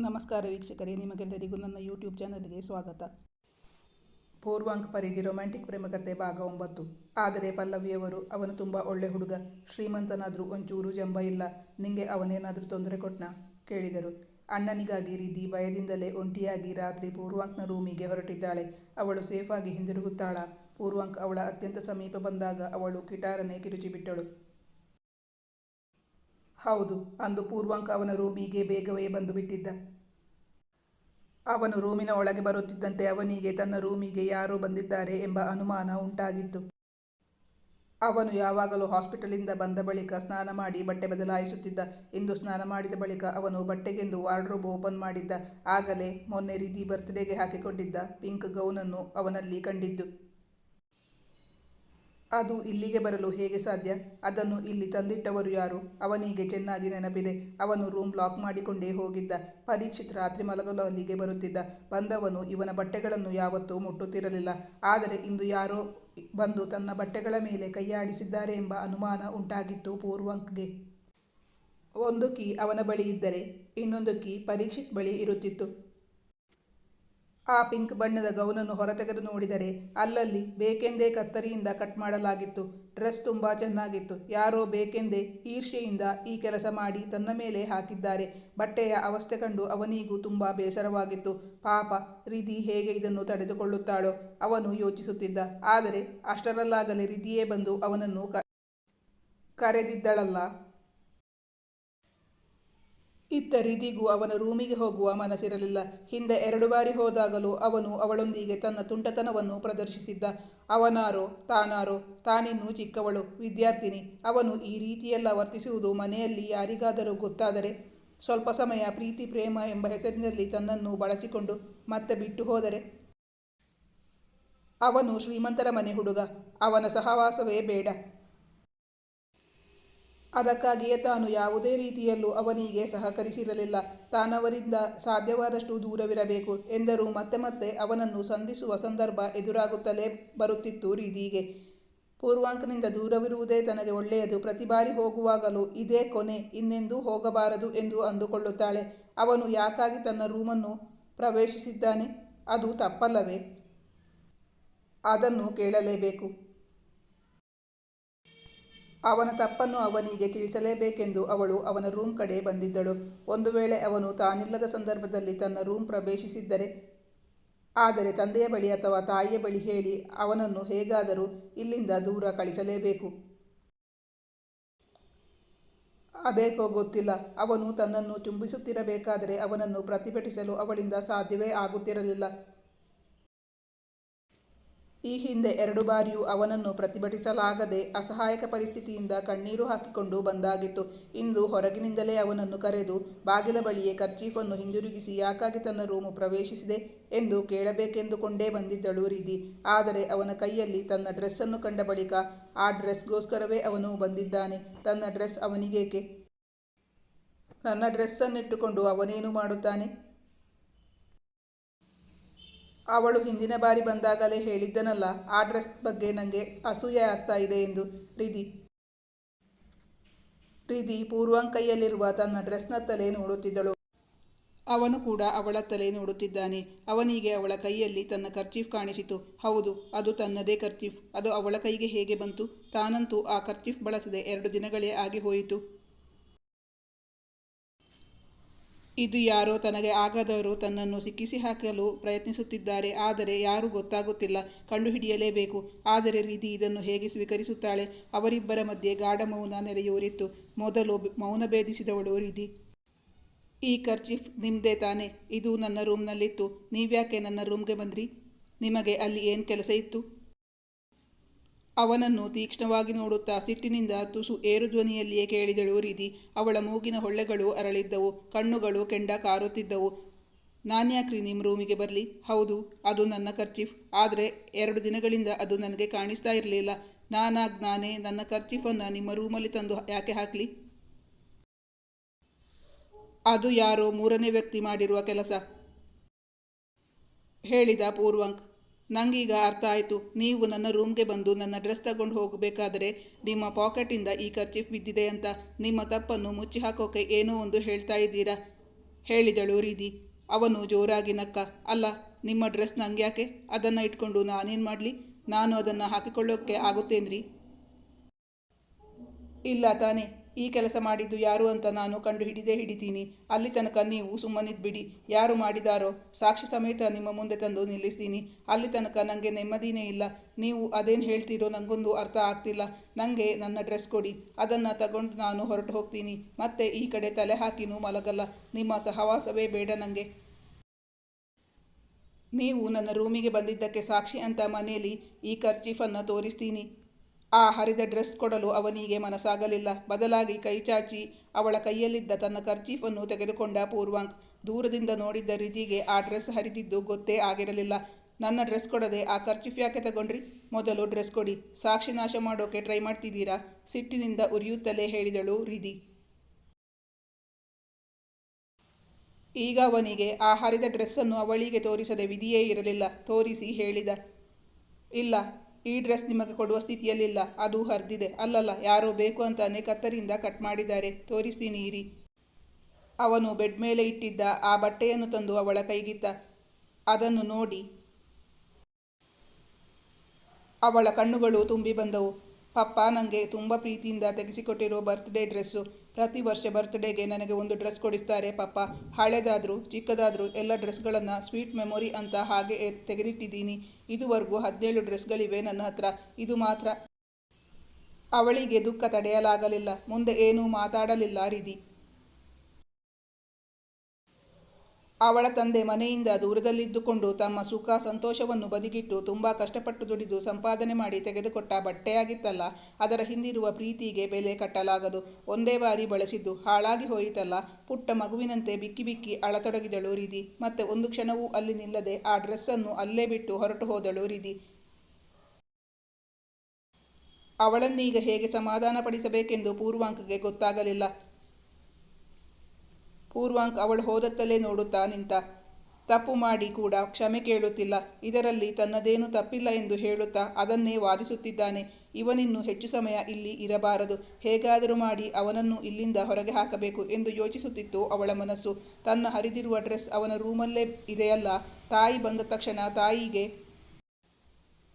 ನಮಸ್ಕಾರ ವೀಕ್ಷಕರೇ, ನಿಮಗೆಲ್ಲರಿಗೂ ನನ್ನ ಯೂಟ್ಯೂಬ್ ಚಾನಲ್ಗೆ ಸ್ವಾಗತ. ಪೂರ್ವಾಂಕ್ ಪರಿಧಿ ರೊಮ್ಯಾಂಟಿಕ್ ಪ್ರೇಮಕತೆ ಭಾಗ ಒಂಬತ್ತು. ಆದರೆ ಪಲ್ಲವಿಯವರು ಅವನು ತುಂಬ ಒಳ್ಳೆ ಹುಡುಗ, ಶ್ರೀಮಂತನಾದರೂ ಒಂಚೂರು ಜಂಬ ಇಲ್ಲ, ನಿಂಗೆ ಅವನೇನಾದರೂ ತೊಂದರೆ ಕೊಟ್ನಾ? ಕೇಳಿದರು. ಅಣ್ಣನಿಗಾಗಿ ರೀತಿ ಭಯದಿಂದಲೇ ಒಂಟಿಯಾಗಿ ರಾತ್ರಿ ಪೂರ್ವಾಂಕ್ನ ರೂಮಿಗೆ ಹೊರಟಿದ್ದಾಳೆ. ಅವಳು ಸೇಫಾಗಿ ಹಿಂದಿರುಗುತ್ತಾಳ? ಪೂರ್ವಾಂಕ್ ಅವಳ ಅತ್ಯಂತ ಸಮೀಪ ಬಂದಾಗ ಅವಳು ಕಿಟಾರನೆ ಕಿರುಚಿಬಿಟ್ಟಳು. ಹೌದು, ಅಂದು ಪೂರ್ವಾಂಕ ಅವನ ರೂಮಿಗೆ ಬೇಗವೇ ಬಂದು ಬಿಟ್ಟಿದ್ದ ಅವನು ರೂಮಿನ ಒಳಗೆ ಬರುತ್ತಿದ್ದಂತೆ ಅವನಿಗೆ ತನ್ನ ರೂಮಿಗೆ ಯಾರೋ ಬಂದಿದ್ದಾರೆ ಎಂಬ ಅನುಮಾನ ಉಂಟಾಗಿತ್ತು. ಅವನು ಯಾವಾಗಲೂ ಹಾಸ್ಪಿಟಲಿಂದ ಬಂದ ಬಳಿಕ ಸ್ನಾನ ಮಾಡಿ ಬಟ್ಟೆ ಬದಲಾಯಿಸುತ್ತಿದ್ದ. ಇಂದು ಸ್ನಾನ ಮಾಡಿದ ಬಳಿಕ ಅವನು ಬಟ್ಟೆಗೆಂದು ವಾರ್ಡ್ರೋಬ್ ಓಪನ್ ಮಾಡಿದ್ದ. ಆಗಲೇ ಮೊನ್ನೆ ರೀತಿ ಬರ್ತ್ಡೇಗೆ ಹಾಕಿಕೊಂಡಿದ್ದ ಪಿಂಕ್ ಗೌನನ್ನು ಅವನಲ್ಲಿ ಕಂಡಿದ್ದು. ಅದು ಇಲ್ಲಿಗೆ ಬರಲು ಹೇಗೆ ಸಾಧ್ಯ? ಅದನ್ನು ಇಲ್ಲಿ ತಂದಿಟ್ಟವರು ಯಾರು? ಅವನಿಗೆ ಚೆನ್ನಾಗಿ ನೆನಪಿದೆ. ಅವನು ರೂಮ್ ಲಾಕ್ ಮಾಡಿಕೊಂಡೇ ಹೋಗಿದ್ದ. ಪರೀಕ್ಷಿತ್ ರಾತ್ರಿ ಮಲಗಲು ಅಲ್ಲಿಗೆ ಬರುತ್ತಿದ್ದ. ಬಂದವನು ಇವನ ಬಟ್ಟೆಗಳನ್ನು ಯಾವತ್ತೂ ಮುಟ್ಟುತ್ತಿರಲಿಲ್ಲ. ಆದರೆ ಇಂದು ಯಾರೋ ಬಂದು ತನ್ನ ಬಟ್ಟೆಗಳ ಮೇಲೆ ಕೈಯಾಡಿಸಿದ್ದಾರೆ ಎಂಬ ಅನುಮಾನ ಉಂಟಾಗಿತ್ತು ಪೂರ್ವಂಕ್ಗೆ. ಒಂದು ಕೀ ಅವನ ಬಳಿ ಇದ್ದರೆ, ಇನ್ನೊಂದು ಕೀ ಪರೀಕ್ಷಿತ್ ಬಳಿ ಇರುತ್ತಿತ್ತು. ಆ ಪಿಂಕ್ ಬಣ್ಣದ ಗೌನನ್ನು ಹೊರತೆಗೆದು ನೋಡಿದರೆ ಅಲ್ಲಲ್ಲಿ ಬೇಕೆಂದೇ ಕತ್ತರಿಯಿಂದ ಕಟ್ ಮಾಡಲಾಗಿತ್ತು. ಡ್ರೆಸ್ ತುಂಬ ಚೆನ್ನಾಗಿತ್ತು. ಯಾರೋ ಬೇಕೆಂದೇ ಈರ್ಷೆಯಿಂದ ಈ ಕೆಲಸ ಮಾಡಿ ತನ್ನ ಮೇಲೆ ಹಾಕಿದ್ದಾರೆ. ಬಟ್ಟೆಯ ಅವಸ್ಥೆ ಕಂಡು ಅವನಿಗೂ ತುಂಬ ಬೇಸರವಾಗಿತ್ತು. ಪಾಪ, ರಿಧಿ ಹೇಗೆ ಇದನ್ನು ತಡೆದುಕೊಳ್ಳುತ್ತಾಳೋ ಅವನು ಯೋಚಿಸುತ್ತಿದ್ದ. ಆದರೆ ಅಷ್ಟರಲ್ಲಾಗಲೇ ರಿಧಿಯೇ ಬಂದು ಅವನನ್ನು ಕರೆದಿದ್ದಳಲ್ಲ. ಇತ್ತ ರೀತಿಗೂ ಅವನ ರೂಮಿಗೆ ಹೋಗುವ ಮನಸ್ಸಿರಲಿಲ್ಲ. ಹಿಂದೆ ಎರಡು ಬಾರಿ ಹೋದಾಗಲೂ ಅವನು ಅವಳೊಂದಿಗೆ ತನ್ನ ತುಂಟತನವನ್ನು ಪ್ರದರ್ಶಿಸಿದ್ದ. ಅವನಾರೋ, ತಾನಾರೋ, ತಾನಿನ್ನೂ ಚಿಕ್ಕವಳು, ವಿದ್ಯಾರ್ಥಿನಿ, ಅವನು ಈ ರೀತಿಯೆಲ್ಲ ವರ್ತಿಸುವುದು ಮನೆಯಲ್ಲಿ ಯಾರಿಗಾದರೂ ಗೊತ್ತಾದರೆ ಸ್ವಲ್ಪ ಸಮಯ ಪ್ರೀತಿ, ಪ್ರೇಮ ಎಂಬ ಹೆಸರಿನಲ್ಲಿ ತನ್ನನ್ನು ಬಳಸಿಕೊಂಡು ಮತ್ತೆ ಬಿಟ್ಟು ಹೋದರೆ. ಅವನು ಶ್ರೀಮಂತರ ಮನೆ ಹುಡುಗ. ಅವನ ಸಹವಾಸವೇ ಬೇಡ. ಅದಕ್ಕಾಗಿಯೇ ತಾನು ಯಾವುದೇ ರೀತಿಯಲ್ಲೂ ಅವನಿಗೆ ಸಹಕರಿಸಿರಲಿಲ್ಲ. ತಾನವರಿಂದ ಸಾಧ್ಯವಾದಷ್ಟು ದೂರವಿರಬೇಕು ಎಂದರೂ ಮತ್ತೆ ಮತ್ತೆ ಅವನನ್ನು ಸಂಧಿಸುವ ಸಂದರ್ಭ ಎದುರಾಗುತ್ತಲೇ ಬರುತ್ತಿತ್ತು ರೀದಿಗೆ ಪೂರ್ವಾಂಕನಿಂದ ದೂರವಿರುವುದೇ ತನಗೆ ಒಳ್ಳೆಯದು. ಪ್ರತಿ ಬಾರಿ ಹೋಗುವಾಗಲೂ ಇದೇ ಕೊನೆ, ಇನ್ನೆಂದೂ ಹೋಗಬಾರದು ಎಂದು ಅಂದುಕೊಳ್ಳುತ್ತಾಳೆ. ಅವನು ಯಾಕಾಗಿ ತನ್ನ ರೂಮನ್ನು ಪ್ರವೇಶಿಸಿದ್ದಾನೆ? ಅದು ತಪ್ಪಲ್ಲವೇ? ಅದನ್ನು ಕೇಳಲೇಬೇಕು. ಅವನ ತಪ್ಪನ್ನು ಅವನಿಗೆ ತಿಳಿಸಲೇಬೇಕೆಂದು ಅವಳು ಅವನ ರೂಮ್ ಕಡೆ ಬಂದಿದ್ದಳು. ಒಂದು ವೇಳೆ ಅವನು ತಾನಿಲ್ಲದ ಸಂದರ್ಭದಲ್ಲಿ ತನ್ನ ರೂಮ್ ಪ್ರವೇಶಿಸಿದ್ದರೆ, ಆದರೆ ತಂದೆಯ ಬಳಿ ಅಥವಾ ತಾಯಿಯ ಬಳಿ ಹೇಳಿ ಅವನನ್ನು ಹೇಗಾದರೂ ಇಲ್ಲಿಂದ ದೂರ ಕಳಿಸಲೇಬೇಕು. ಅದೇಕೋ ಗೊತ್ತಿಲ್ಲ. ಅವನು ತನ್ನನ್ನು ಚುಂಬಿಸುತ್ತಿರಬೇಕಾದರೆ ಅವನನ್ನು ಪ್ರತಿಭಟಿಸಲು ಅವಳಿಂದ ಸಾಧ್ಯವೇ ಆಗುತ್ತಿರಲಿಲ್ಲ. ಈ ಹಿಂದೆ ಎರಡು ಬಾರಿಯೂ ಅವನನ್ನು ಪ್ರತಿಭಟಿಸಲಾಗದೆ ಅಸಹಾಯಕ ಪರಿಸ್ಥಿತಿಯಿಂದ ಕಣ್ಣೀರು ಹಾಕಿಕೊಂಡು ಬಂದಾಗಿತ್ತು. ಇಂದು ಹೊರಗಿನಿಂದಲೇ ಅವನನ್ನು ಕರೆದು ಬಾಗಿಲ ಬಳಿಯೇ ಕರ್ಚೀಫನ್ನು ಹಿಂದಿರುಗಿಸಿ ಯಾಕಾಗಿ ತನ್ನ ರೂಮು ಪ್ರವೇಶಿಸಿದೆ ಎಂದು ಕೇಳಬೇಕೆಂದುಕೊಂಡೇ ಬಂದಿದ್ದಳು ರೀದಿ ಆದರೆ ಅವನ ಕೈಯಲ್ಲಿ ತನ್ನ ಡ್ರೆಸ್ಸನ್ನು ಕಂಡ ಬಳಿಕ ಆ ಡ್ರೆಸ್ಗೋಸ್ಕರವೇ ಅವನು ಬಂದಿದ್ದಾನೆ. ತನ್ನ ಡ್ರೆಸ್ ಅವನಿಗೇಕೆ? ನನ್ನ ಡ್ರೆಸ್ಸನ್ನಿಟ್ಟುಕೊಂಡು ಅವನೇನು ಮಾಡುತ್ತಾನೆ? ಅವಳು ಹಿಂದಿನ ಬಾರಿ ಬಂದಾಗಲೇ ಹೇಳಿದ್ದನಲ್ಲ, ಆ ಡ್ರೆಸ್ ಬಗ್ಗೆ ನನಗೆ ಅಸೂಯೆ ಆಗ್ತಾ ಇದೆ ಎಂದು ರಿಧಿ. ರಿಧಿ ಪೂರ್ವಾಂಕೈಯಲ್ಲಿರುವ ತನ್ನ ಡ್ರೆಸ್ನ ತಲೆ ನೋಡುತ್ತಿದ್ದಳು. ಅವನು ಕೂಡ ಅವಳ ತಲೆ ನೋಡುತ್ತಿದ್ದಾನೆ. ಅವನಿಗೆ ಅವಳ ಕೈಯಲ್ಲಿ ತನ್ನ ಕರ್ಚೀಫ್ ಕಾಣಿಸಿತು. ಹೌದು, ಅದು ತನ್ನದೇ ಕರ್ಚೀಫ್. ಅದು ಅವಳ ಕೈಗೆ ಹೇಗೆ ಬಂತು? ತಾನಂತೂ ಆ ಕರ್ಚೀಫ್ ಬಳಸದೆ ಎರಡು ದಿನಗಳೇ ಆಗಿ ಹೋಯಿತು. ಇದು ಯಾರೋ ತನಗೆ ಆಗದವರು ತನ್ನನ್ನು ಸಿಕ್ಕಿಸಿ ಹಾಕಲು ಪ್ರಯತ್ನಿಸುತ್ತಿದ್ದಾರೆ, ಆದರೆ ಯಾರೂ ಗೊತ್ತಾಗುತ್ತಿಲ್ಲ, ಕಂಡುಹಿಡಿಯಲೇಬೇಕು. ಆದರೆ ರೀತಿ ಇದನ್ನು ಹೇಗೆ ಸ್ವೀಕರಿಸುತ್ತಾಳೆ? ಅವರಿಬ್ಬರ ಮಧ್ಯೆ ಗಾಢ ಮೌನ ನೆಲೆಯೂರಿತ್ತು. ಮೊದಲು ಮೌನ ಭೇದಿಸಿದವಳು ರೀತಿ ಈ ಕರ್ಚಿಫ್ ನಿಮ್ಮದೇ ತಾನೆ. ಇದು ನನ್ನ ರೂಮ್ನಲ್ಲಿತ್ತು. ನೀವ್ಯಾಕೆ ನನ್ನ ರೂಮ್ಗೆ ಬಂದ್ರಿ? ನಿಮಗೆ ಅಲ್ಲಿ ಏನು ಕೆಲಸ ಇತ್ತು? ಅವನನ್ನು ತೀಕ್ಷ್ಣವಾಗಿ ನೋಡುತ್ತಾ ಸಿಟ್ಟಿನಿಂದ ತುಸು ಏರು ಧ್ವನಿಯಲ್ಲಿಯೇ ಕೇಳಿದಳು ರೀತಿ. ಅವಳ ಮೂಗಿನ ಹೊಳ್ಳೆಗಳು ಅರಳಿದ್ದವು, ಕಣ್ಣುಗಳು ಕೆಂಡ ಕಾರುತ್ತಿದ್ದವು. ನಾನ್ಯಾಕ್ರಿ ನಿಮ್ಮ ರೂಮಿಗೆ ಬರಲಿ. ಹೌದು, ಅದು ನನ್ನ ಖರ್ಚೀಫ್ ಆದರೆ ಎರಡು ದಿನಗಳಿಂದ ಅದು ನನಗೆ ಕಾಣಿಸ್ತಾ ಇರಲಿಲ್ಲ. ನಾನಾಗ್ ನಾನೇ ನನ್ನ ಖರ್ಚೀಫನ್ನು ನಿಮ್ಮ ರೂಮಲ್ಲಿ ತಂದು ಯಾಕೆ ಹಾಕಲಿ? ಅದು ಯಾರೋ ಮೂರನೇ ವ್ಯಕ್ತಿ ಮಾಡಿರುವ ಕೆಲಸ, ಹೇಳಿದ ಪೂರ್ವಂಕ್. ನಂಗೀಗ ಅರ್ಥ ಆಯಿತು. ನೀವು ನನ್ನ ರೂಮ್ಗೆ ಬಂದು ನನ್ನ ಡ್ರೆಸ್ ತಗೊಂಡು ಹೋಗಬೇಕಾದರೆ ನಿಮ್ಮ ಪಾಕೆಟಿಂದ ಈ ಖರ್ಚೀಫ್ ಬಿದ್ದಿದೆ ಅಂತ. ನಿಮ್ಮ ತಪ್ಪನ್ನು ಮುಚ್ಚಿ ಹಾಕೋಕೆ ಏನೋ ಒಂದು ಹೇಳ್ತಾ ಇದ್ದೀರಾ? ಹೇಳಿದಳು ರೀದಿ ಅವನು ಜೋರಾಗಿ ನಕ್ಕ. ಅಲ್ಲ, ನಿಮ್ಮ ಡ್ರೆಸ್ ನಂಗ್ಯಾಕೆ? ಅದನ್ನು ಇಟ್ಕೊಂಡು ನಾನೇನು ಮಾಡಲಿ? ನಾನು ಅದನ್ನು ಹಾಕಿಕೊಳ್ಳೋಕ್ಕೆ ಆಗುತ್ತೇನ್ರಿ? ಇಲ್ಲ ತಾನೇ. ಈ ಕೆಲಸ ಮಾಡಿದ್ದು ಯಾರು ಅಂತ ನಾನು ಕಂಡು ಹಿಡಿದೇ ಹಿಡಿತೀನಿ. ಅಲ್ಲಿ ತನಕ ನೀವು ಸುಮ್ಮನಿದ್ಬಿಡಿ. ಯಾರು ಮಾಡಿದಾರೋ ಸಾಕ್ಷಿ ಸಮೇತ ನಿಮ್ಮ ಮುಂದೆ ತಂದು ನಿಲ್ಲಿಸ್ತೀನಿ. ಅಲ್ಲಿ ತನಕ ನನಗೆ ನೆಮ್ಮದಿನೇ ಇಲ್ಲ. ನೀವು ಅದೇನು ಹೇಳ್ತೀರೋ ನನಗೊಂದು ಅರ್ಥ ಆಗ್ತಿಲ್ಲ. ನನಗೆ ನನ್ನ ಡ್ರೆಸ್ ಕೊಡಿ. ಅದನ್ನು ತಗೊಂಡು ನಾನು ಹೊರಟು ಹೋಗ್ತೀನಿ. ಮತ್ತೆ ಈ ಕಡೆ ತಲೆ ಹಾಕಿನೂ ಮಲಗಲ್ಲ. ನಿಮ್ಮ ಸಹವಾಸವೇ ಬೇಡ ನನಗೆ ನೀವು ನನ್ನ ರೂಮಿಗೆ ಬಂದಿದ್ದಕ್ಕೆ ಸಾಕ್ಷಿ ಅಂತ ಮನೆಯಲ್ಲಿ ಈ ಖರ್ಚೀಫನ್ನು ತೋರಿಸ್ತೀನಿ. ಆ ಹರಿದ ಡ್ರೆಸ್ ಕೊಡಲು ಅವನಿಗೆ ಮನಸ್ಸಾಗಲಿಲ್ಲ. ಬದಲಾಗಿ ಕೈಚಾಚಿ ಅವಳ ಕೈಯಲ್ಲಿದ್ದ ತನ್ನ ಕರ್ಚೀಫನ್ನು ತೆಗೆದುಕೊಂಡ ಪೂರ್ವಾಂಕ್ ದೂರದಿಂದ ನೋಡಿದ್ದ ರೀತಿಗೆ ಆ ಡ್ರೆಸ್ ಹರಿದಿದ್ದು ಗೊತ್ತೇ ಆಗಿರಲಿಲ್ಲ. ನನ್ನ ಡ್ರೆಸ್ ಕೊಡದೆ ಆ ಕರ್ಚೀಫ್ ಯಾಕೆ ತಗೊಂಡ್ರಿ? ಮೊದಲು ಡ್ರೆಸ್ ಕೊಡಿ. ಸಾಕ್ಷಿ ನಾಶ ಮಾಡೋಕೆ ಟ್ರೈ ಮಾಡ್ತಿದ್ದೀರಾ? ಸಿಟ್ಟಿನಿಂದ ಉರಿಯುತ್ತಲೇ ಹೇಳಿದಳು ರಿದಿ ಈಗ ಅವನಿಗೆ ಆ ಹರಿದ ಡ್ರೆಸ್ಸನ್ನು ಅವಳಿಗೆ ತೋರಿಸದೆ ವಿಧಿಯೇ ಇರಲಿಲ್ಲ. ತೋರಿಸಿ ಹೇಳಿದ. ಇಲ್ಲ ಈ ಡ್ರೆಸ್ ನಿಮಗೆ ಕೊಡುವ ಸ್ಥಿತಿಯಲ್ಲಿಲ್ಲ. ಅದು ಹರಿದಿದೆ. ಅಲ್ಲಲ್ಲ, ಯಾರೋ ಬೇಕು ಅಂತಾನೆ ಕತ್ತರಿಂದ ಕಟ್ ಮಾಡಿದ್ದಾರೆ. ತೋರಿಸ್ತೀನಿ, ಇರಿ. ಅವನು ಬೆಡ್ ಮೇಲೆ ಇಟ್ಟಿದ್ದ ಆ ಬಟ್ಟೆಯನ್ನು ತಂದು ಅವಳ ಕೈಗಿತ್ತ. ಅದನ್ನು ನೋಡಿ. ಅವಳ ಕಣ್ಣುಗಳು ತುಂಬಿ ಬಂದವು. ಪಪ್ಪ ನನಗೆ ತುಂಬ ಪ್ರೀತಿಯಿಂದ ತೆಗೆಸಿಕೊಟ್ಟಿರೋ ಬರ್ತ್ಡೇ ಡ್ರೆಸ್ಸು ಪ್ರತಿ ವರ್ಷ ಬರ್ತ್ಡೇಗೆ ನನಗೆ ಒಂದು ಡ್ರೆಸ್ ಕೊಡಿಸ್ತಾರೆ. ಪಾಪ, ಹಳೆದಾದರೂ, ಚಿಕ್ಕದಾದರೂ ಎಲ್ಲ ಡ್ರೆಸ್ಗಳನ್ನು ಸ್ವೀಟ್ ಮೆಮೊರಿ ಅಂತ ಹಾಗೆ ತೆಗೆದಿಟ್ಟಿದ್ದೀನಿ. ಇದುವರೆಗೂ ಹದಿನೇಳು ಡ್ರೆಸ್ಗಳಿವೆ ನನ್ನ ಹತ್ರ. ಇದು ಮಾತ್ರ ಅವಳಿಗೆ ದುಃಖ ತಡೆಯಲಾಗಲಿಲ್ಲ. ಮುಂದೆ ಏನೂ ಮಾತಾಡಲಿಲ್ಲ ರಿದಿ ಅವಳ ತಂದೆ ಮನೆಯಿಂದ ದೂರದಲ್ಲಿದ್ದುಕೊಂಡು ತಮ್ಮ ಸುಖ ಸಂತೋಷವನ್ನು ಬದಿಗಿಟ್ಟು ತುಂಬ ಕಷ್ಟಪಟ್ಟು ದುಡಿದು ಸಂಪಾದನೆ ಮಾಡಿ ತೆಗೆದುಕೊಟ್ಟ ಬಟ್ಟೆಯಾಗಿತ್ತಲ್ಲ, ಅದರ ಹಿಂದಿರುವ ಪ್ರೀತಿಗೆ ಬೆಲೆ ಕಟ್ಟಲಾಗದು. ಒಂದೇ ಬಾರಿ ಬಳಸಿದ್ದು ಹಾಳಾಗಿ ಹೋಯಿತಲ್ಲ, ಪುಟ್ಟ ಮಗುವಿನಂತೆ ಬಿಕ್ಕಿ ಬಿಕ್ಕಿ ಅಳತೊಡಗಿದಳು ರೀತಿ ಮತ್ತೆ ಒಂದು ಕ್ಷಣವೂ ಅಲ್ಲಿ ನಿಲ್ಲದೆ ಆ ಡ್ರೆಸ್ಸನ್ನು ಅಲ್ಲೇ ಬಿಟ್ಟು ಹೊರಟು ಹೋದಳು ರೀತಿ ಅವಳನ್ನೀಗ ಹೇಗೆ ಸಮಾಧಾನಪಡಿಸಬೇಕೆಂದು ಪೂರ್ವಾಂಕಿಗೆ ಗೊತ್ತಾಗಲಿಲ್ಲ. ಪೂರ್ವಾಂಕ್ ಅವಳು ಹೋದತ್ತಲೇ ನೋಡುತ್ತಾ ನಿಂತ. ತಪ್ಪು ಮಾಡಿ ಕೂಡ ಕ್ಷಮೆ ಕೇಳುತ್ತಿಲ್ಲ. ಇದರಲ್ಲಿ ತನ್ನದೇನು ತಪ್ಪಿಲ್ಲ ಎಂದು ಹೇಳುತ್ತಾ ಅದನ್ನೇ ವಾದಿಸುತ್ತಿದ್ದಾನೆ. ಇವನಿನ್ನು ಹೆಚ್ಚು ಸಮಯ ಇಲ್ಲಿ ಇರಬಾರದು. ಹೇಗಾದರೂ ಮಾಡಿ ಅವನನ್ನು ಇಲ್ಲಿಂದ ಹೊರಗೆ ಹಾಕಬೇಕು ಎಂದು ಯೋಚಿಸುತ್ತಿತ್ತು ಅವಳ ಮನಸ್ಸು. ತನ್ನ ಹರಿದಿರುವ ಡ್ರೆಸ್ ಅವನ ರೂಮಲ್ಲೇ ಇದೆಯಲ್ಲ. ತಾಯಿ ಬಂದ ತಕ್ಷಣ ತಾಯಿಗೆ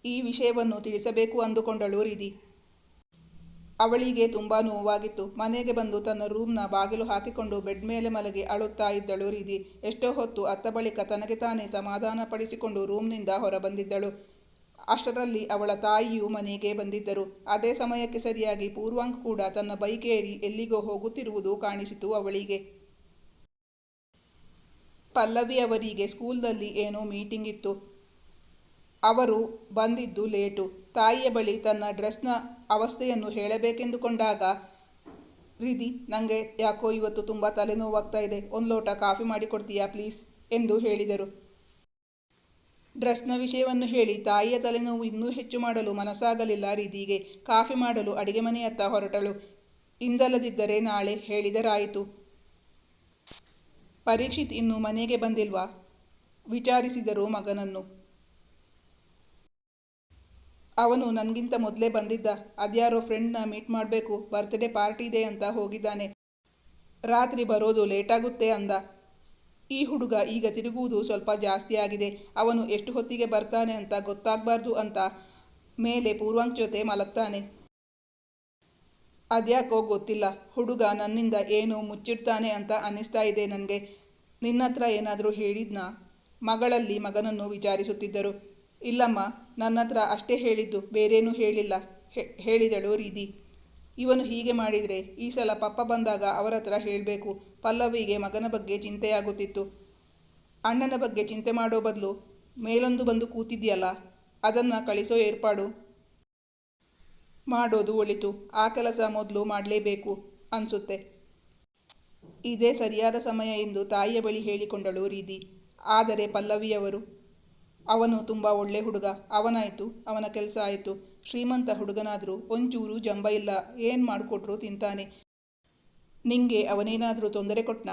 ಈ ವಿಷಯವನ್ನು ತಿಳಿಸಬೇಕು ಅಂದುಕೊಂಡಳು ರಿದಿ ಅವಳಿಗೆ ತುಂಬ ನೋವಾಗಿತ್ತು. ಮನೆಗೆ ಬಂದು ತನ್ನ ರೂಮ್ನ ಬಾಗಿಲು ಹಾಕಿಕೊಂಡು ಬೆಡ್ ಮೇಲೆ ಮಲಗಿ ಅಳುತ್ತಾ ಇದ್ದಳು ರೀದಿ ಎಷ್ಟೋ ಹೊತ್ತು ಅತ್ತ ಬಳಿಕ ತನಗೆ ತಾನೇ ಸಮಾಧಾನಪಡಿಸಿಕೊಂಡು ರೂಮ್ನಿಂದ ಹೊರಬಂದಿದ್ದಳು. ಅಷ್ಟರಲ್ಲಿ ಅವಳ ತಾಯಿಯು ಮನೆಗೆ ಬಂದಿದ್ದರು. ಅದೇ ಸಮಯಕ್ಕೆ ಸರಿಯಾಗಿ ಪೂರ್ವಾಂಕ್ ಕೂಡ ತನ್ನ ಬೈಕೇರಿ ಎಲ್ಲಿಗೋ ಹೋಗುತ್ತಿರುವುದು ಕಾಣಿಸಿತು ಅವಳಿಗೆ. ಪಲ್ಲವಿ ಅವರಿಗೆ ಸ್ಕೂಲ್ನಲ್ಲಿ ಏನೋ ಮೀಟಿಂಗ್ ಇತ್ತು. ಅವರು ಬಂದಿದ್ದು ಲೇಟು. ತಾಯಿಯ ಬಳಿ ತನ್ನ ಡ್ರೆಸ್ನ ಅವಸ್ಥೆಯನ್ನು ಹೇಳಬೇಕೆಂದುಕೊಂಡಾಗ ರೀತಿ ನನಗೆ ಯಾಕೋ ಇವತ್ತು ತುಂಬ ತಲೆನೋವಾಗ್ತಾ ಇದೆ. ಒಂದು ಲೋಟ ಕಾಫಿ ಮಾಡಿಕೊಡ್ತೀಯಾ ಪ್ಲೀಸ್? ಎಂದು ಹೇಳಿದರು. ಡ್ರೆಸ್ನ ವಿಷಯವನ್ನು ಹೇಳಿ ತಾಯಿಯ ತಲೆನೋವು ಇನ್ನೂ ಹೆಚ್ಚು ಮಾಡಲು ಮನಸ್ಸಾಗಲಿಲ್ಲ ರೀತಿಗೆ ಕಾಫಿ ಮಾಡಲು ಅಡಿಗೆ ಮನೆಯತ್ತ ಹೊರಟಳು. ಇಂದಲ್ಲದಿದ್ದರೆ ನಾಳೆ ಹೇಳಿದರಾಯಿತು. ಪರೀಕ್ಷಿತ್ ಇನ್ನು ಮನೆಗೆ ಬಂದಿಲ್ವಾ? ವಿಚಾರಿಸಿದರು ಮಗನನ್ನು. ಅವನು ನನಗಿಂತ ಮೊದಲೇ ಬಂದಿದ್ದ. ಅದ್ಯಾರೋ ಫ್ರೆಂಡ್ನ ಮೀಟ್ ಮಾಡಬೇಕು ಬರ್ತ್ಡೇ ಪಾರ್ಟಿ ಇದೆ ಅಂತ ಹೋಗಿದ್ದಾನೆ. ರಾತ್ರಿ ಬರೋದು ಲೇಟಾಗುತ್ತೆ ಅಂದ. ಈ ಹುಡುಗ ಈಗ ತಿರುಗುವುದು ಸ್ವಲ್ಪ ಜಾಸ್ತಿ ಆಗಿದೆ. ಅವನು ಎಷ್ಟು ಹೊತ್ತಿಗೆ ಬರ್ತಾನೆ ಅಂತ ಗೊತ್ತಾಗಬಾರ್ದು ಅಂತ ಮೇಲೆ ಪೂರ್ವಾಂಕ್ ಜೊತೆ ಮಲಗ್ತಾನೆ. ಅದ್ಯಾಕೋ ಗೊತ್ತಿಲ್ಲ. ಹುಡುಗ ನನ್ನಿಂದ ಏನು ಮುಚ್ಚಿಡ್ತಾನೆ ಅಂತ ಅನ್ನಿಸ್ತಾ ಇದೆ ನನಗೆ. ನಿನ್ನತ್ರ ಏನಾದರೂ ಹೇಳಿದ್ನಾ? ಮಗಳಲ್ಲಿ ಮಗನನ್ನು ವಿಚಾರಿಸುತ್ತಿದ್ದರು. ಇಲ್ಲಮ್ಮ ನನ್ನ ಹತ್ರ ಅಷ್ಟೇ ಹೇಳಿದ್ದು, ಬೇರೇನೂ ಹೇಳಿಲ್ಲ ಹೇಳಿದಳು ರೀದಿ ಇವನು ಹೀಗೆ ಮಾಡಿದರೆ ಈ ಸಲ ಪಪ್ಪ ಬಂದಾಗ ಅವರ ಹತ್ರ ಹೇಳಬೇಕು, ಪಲ್ಲವಿಗೆ ಮಗನ ಬಗ್ಗೆ ಚಿಂತೆಯಾಗುತ್ತಿತ್ತು. ಅಣ್ಣನ ಬಗ್ಗೆ ಚಿಂತೆ ಮಾಡೋ ಬದಲು ಮೇಲೊಂದು ಬಂದು ಕೂತಿದ್ಯಲ್ಲ ಅದನ್ನು ಕಳಿಸೋ ಏರ್ಪಾಡು ಮಾಡೋದು ಒಳಿತು, ಆ ಕೆಲಸ ಮೊದಲು ಮಾಡಲೇಬೇಕು ಅನಿಸುತ್ತೆ. ಇದೇ ಸರಿಯಾದ ಸಮಯ ಎಂದು ತಾಯಿಯ ಬಳಿ ಹೇಳಿಕೊಂಡಳು ರೀದಿ ಆದರೆ ಪಲ್ಲವಿಯವರು ಅವನು ತುಂಬ ಒಳ್ಳೆ ಹುಡುಗ. ಅವನಾಯಿತು, ಅವನ ಕೆಲಸ ಆಯಿತು. ಶ್ರೀಮಂತ ಹುಡುಗನಾದರೂ ಒಂಚೂರು ಜಂಬ ಇಲ್ಲ. ಏನು ಮಾಡಿಕೊಟ್ರು ತಿಂತಾನೆ. ನಿಂಗೆ ಅವನೇನಾದರೂ ತೊಂದರೆ ಕೊಟ್ಟನ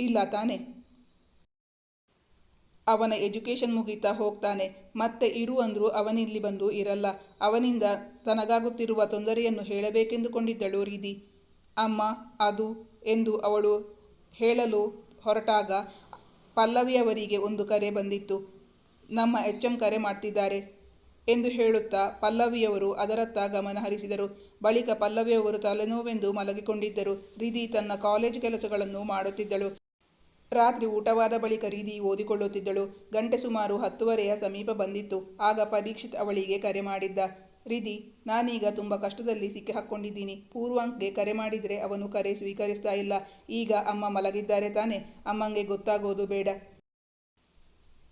ಇಲ್ಲ ತಾನೆ. ಅವನ ಎಜುಕೇಷನ್ ಮುಗೀತಾ ಹೋಗ್ತಾನೆ. ಮತ್ತೆ ಇರು ಅಂದರೂ ಅವನಿಲ್ಲಿ ಬಂದು ಇರಲ್ಲ. ಅವನಿಂದ ತನಗಾಗುತ್ತಿರುವ ತೊಂದರೆಯನ್ನು ಹೇಳಬೇಕೆಂದುಕೊಂಡಿದ್ದಳು ರೀದಿ ಅಮ್ಮ, ಅದು ಎಂದು ಅವಳು ಹೇಳಲು ಹೊರಟಾಗ ಪಲ್ಲವಿಯವರಿಗೆ ಒಂದು ಕರೆ ಬಂದಿತ್ತು. ನಮ್ಮ ಎಚ್ ಎಂ ಕರೆ ಮಾಡ್ತಿದ್ದಾರೆ ಎಂದು ಹೇಳುತ್ತಾ ಪಲ್ಲವಿಯವರು ಅದರತ್ತ ಗಮನ ಹರಿಸಿದರು. ಬಳಿಕ ಪಲ್ಲವಿಯವರು ತಲೆನೋವೆಂದು ಮಲಗಿಕೊಂಡಿದ್ದರು. ರೀದಿ ತನ್ನ ಕಾಲೇಜ್ ಕೆಲಸಗಳನ್ನು ಮಾಡುತ್ತಿದ್ದಳು. ರಾತ್ರಿ ಊಟವಾದ ಬಳಿಕ ರೀದಿ ಓದಿಕೊಳ್ಳುತ್ತಿದ್ದಳು. ಗಂಟೆ ಸುಮಾರು ಹತ್ತುವರೆಯ ಸಮೀಪ ಬಂದಿತ್ತು. ಆಗ ಪರೀಕ್ಷಿತ್ ಅವಳಿಗೆ ಕರೆ ಮಾಡಿದ್ದ, ರಿಧಿ, ನಾನೀಗ ತುಂಬ ಕಷ್ಟದಲ್ಲಿ ಸಿಕ್ಕಿ ಹಾಕ್ಕೊಂಡಿದ್ದೀನಿ ಪೂರ್ವಾಂಕ್ಗೆ ಕರೆ ಮಾಡಿದರೆ ಅವನು ಕರೆ ಸ್ವೀಕರಿಸ್ತಾ ಇಲ್ಲ. ಈಗ ಅಮ್ಮ ಮಲಗಿದ್ದಾರೆ ತಾನೆ. ಅಮ್ಮಂಗೆ ಗೊತ್ತಾಗೋದು ಬೇಡ.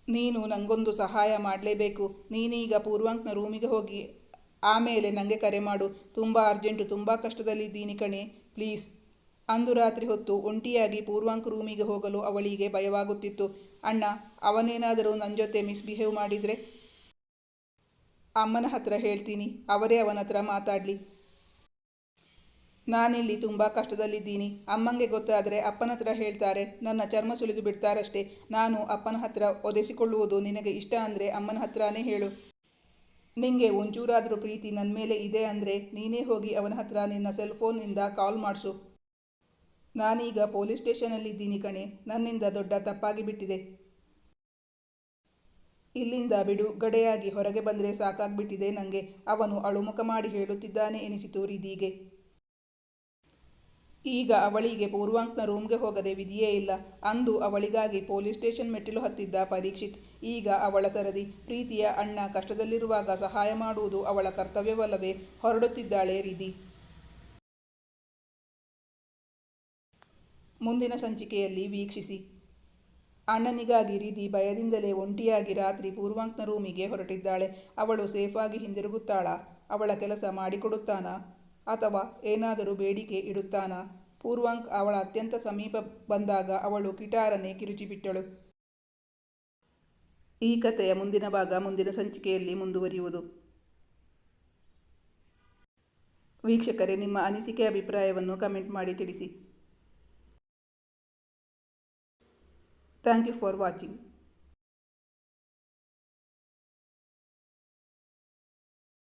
ನೀನು ನನಗೊಂದು ಸಹಾಯ ಮಾಡಲೇಬೇಕು. ನೀನೀಗ ಪೂರ್ವಾಂಕ್ನ ರೂಮಿಗೆ ಹೋಗಿ ಆಮೇಲೆ ನನಗೆ ಕರೆ ಮಾಡು. ತುಂಬ ಅರ್ಜೆಂಟು, ತುಂಬ ಕಷ್ಟದಲ್ಲಿದ್ದೀನಿ ಕಣೆ. ಪ್ಲೀಸ್. ಅಂದು ರಾತ್ರಿ ಹೊತ್ತು ಒಂಟಿಯಾಗಿ ಪೂರ್ವಾಂಕ್ ರೂಮಿಗೆ ಹೋಗಲು ಅವಳಿಗೆ ಭಯವಾಗುತ್ತಿತ್ತು. ಅಣ್ಣ, ಅವನೇನಾದರೂ ನನ್ನ ಜೊತೆ ಮಿಸ್ಬಿಹೇವ್ ಮಾಡಿದರೆ? ಅಮ್ಮನ ಹತ್ರ ಹೇಳ್ತೀನಿ. ಅವರೇ ಅವನ ಹತ್ರ ಮಾತಾಡಲಿ. ನಾನಿಲ್ಲಿ ತುಂಬ ಕಷ್ಟದಲ್ಲಿದ್ದೀನಿ. ಅಮ್ಮಂಗೆ ಗೊತ್ತಾದರೆ ಅಪ್ಪನ ಹತ್ರ ಹೇಳ್ತಾರೆ, ನನ್ನ ಚರ್ಮ ಸುಲಿದು ಬಿಡ್ತಾರಷ್ಟೇ. ನಾನು ಅಪ್ಪನ ಹತ್ರ ಒದೆಸಿಕೊಳ್ಳುವುದು ನಿನಗೆ ಇಷ್ಟ ಅಂದರೆ ಅಮ್ಮನ ಹತ್ರನೇ ಹೇಳು. ನಿಂಗೆ ಒಂಚೂರಾದರೂ ಪ್ರೀತಿ ನನ್ನ ಮೇಲೆ ಇದೆ ಅಂದರೆ ನೀನೇ ಹೋಗಿ ಅವನ ಹತ್ರ ನಿನ್ನ ಸೆಲ್ ಫೋನ್ನಿಂದ ಕಾಲ್ ಮಾಡಿಸು. ನಾನೀಗ ಪೊಲೀಸ್ ಸ್ಟೇಷನಲ್ಲಿದ್ದೀನಿ ಕಣೆ. ನನ್ನಿಂದ ದೊಡ್ಡ ತಪ್ಪಾಗಿ ಬಿಟ್ಟಿದೆ. ಇಲ್ಲಿಂದ ಬಿಡು, ಗಡೆಯಾಗಿ ಹೊರಗೆ ಬಂದರೆ ಸಾಕಾಗ್ಬಿಟ್ಟಿದೆ ನನಗೆ ಅವನು ಅಳುಮುಖ ಮಾಡಿ ಹೇಳುತ್ತಿದ್ದಾನೆ ಎನಿಸಿತು ರಿದಿಗೆ ಈಗ ಅವಳಿಗೆ ಪೂರ್ವಾಂಕ್ನ ರೂಮ್ಗೆ ಹೋಗದೆ ವಿಧಿಯೇ ಇಲ್ಲ. ಅಂದು ಅವಳಿಗಾಗಿ ಪೊಲೀಸ್ ಸ್ಟೇಷನ್ ಮೆಟ್ಟಿಲು ಹತ್ತಿದ್ದ ಪರೀಕ್ಷಿತ್, ಈಗ ಅವಳ ಸರದಿ, ಪ್ರೀತಿಯ ಅಣ್ಣ ಕಷ್ಟದಲ್ಲಿರುವಾಗ ಸಹಾಯ ಮಾಡುವುದು ಅವಳ ಕರ್ತವ್ಯವಲ್ಲವೇ ಹೊರಡುತ್ತಿದ್ದಾಳೆ ರಿಧಿ. ಮುಂದಿನ ಸಂಚಿಕೆಯಲ್ಲಿ ವೀಕ್ಷಿಸಿ. ಅಣ್ಣನಿಗಾಗಿ ರೀತಿ ಭಯದಿಂದಲೇ ಒಂಟಿಯಾಗಿ ರಾತ್ರಿ ಪೂರ್ವಾಂಕ್ನ ರೂಮಿಗೆ ಹೊರಟಿದ್ದಾಳೆ. ಅವಳು ಸೇಫಾಗಿ ಹಿಂದಿರುಗುತ್ತಾಳಾ? ಅವಳ ಕೆಲಸ ಮಾಡಿಕೊಡುತ್ತಾನಾ? ಅಥವಾ ಏನಾದರೂ ಬೇಡಿಕೆ ಇಡುತ್ತಾನಾ? ಪೂರ್ವಾಂಕ್ ಅವಳ ಅತ್ಯಂತ ಸಮೀಪ ಬಂದಾಗ ಅವಳು ಕಿಟಾರನೆ ಕಿರುಚಿಬಿಟ್ಟಳು. ಈ ಕಥೆಯ ಮುಂದಿನ ಭಾಗ ಮುಂದಿನ ಸಂಚಿಕೆಯಲ್ಲಿ ಮುಂದುವರಿಯುವುದು. ವೀಕ್ಷಕರೇ, ನಿಮ್ಮ ಅನಿಸಿಕೆ ಅಭಿಪ್ರಾಯವನ್ನು ಕಮೆಂಟ್ ಮಾಡಿ ತಿಳಿಸಿ. Thank you for watching.